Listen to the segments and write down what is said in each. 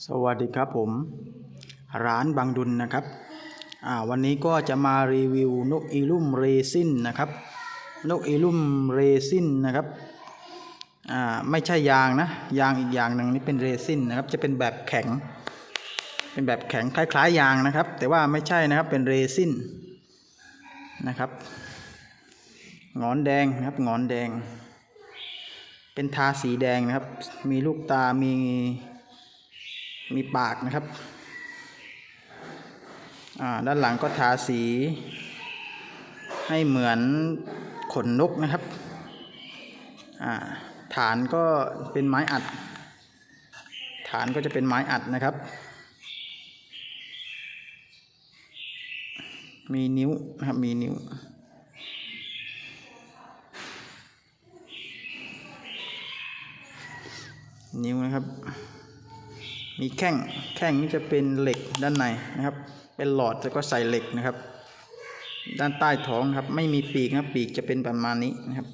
สวัสดีครับผม ร้านบางดุลนะครับอ่าวันนี้ก็จะมารีวิวนกอีลุ่มเรซินนะครับ นกอีลุ่มเรซินนะครับอ่าไม่ใช่ยางนะ ยางอีกอย่างหนึ่งนี่เป็นเรซินนะครับ จะเป็นแบบแข็ง เป็นแบบแข็งคล้ายๆยางนะครับ แต่ว่าไม่ใช่นะครับเป็นเรซินนะครับงอนแดงนะครับงอนแดง เป็นทาสีแดงนะครับ มีลูกตามี มีปากนะครับ ด้านหลังก็ทาสี ให้เหมือนขนนกนะครับ ฐานก็เป็นไม้อัด ฐานก็จะเป็นไม้อัดนะครับ มีนิ้วนะครับ มีนิ้วนิ้วนะครับ มีแข้งแข้งนี้จะเป็นเหล็กด้านในนะครับ เป็นหลอดแล้วก็ใส่เหล็กนะครับ ด้านใต้ท้องครับ ไม่มีปีกนะปีกจะเป็นประมาณนี้นะครับ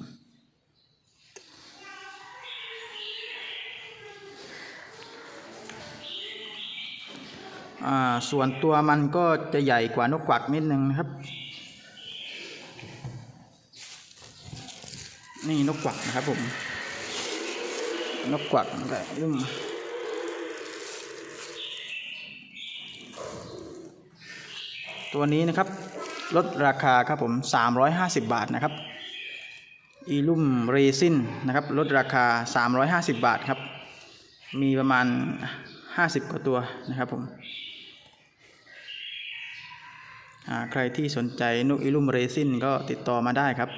อ่าส่วนตัวมันก็จะใหญ่กว่านกกวักนิดนึงนะครับ นี่นกกวักนะครับผม นกกวักนะครับยุ่ม ตัวนี้นะครับ ลดราคาครับผม 350 บาทนะครับอีลุ่มเรซินนะครับ ลดราคา 350 บาทครับ มีประมาณ 50 กว่าตัวนะครับผมใครที่สนใจนกอีลุ่มเรซินก็ติดต่อมาได้ครับ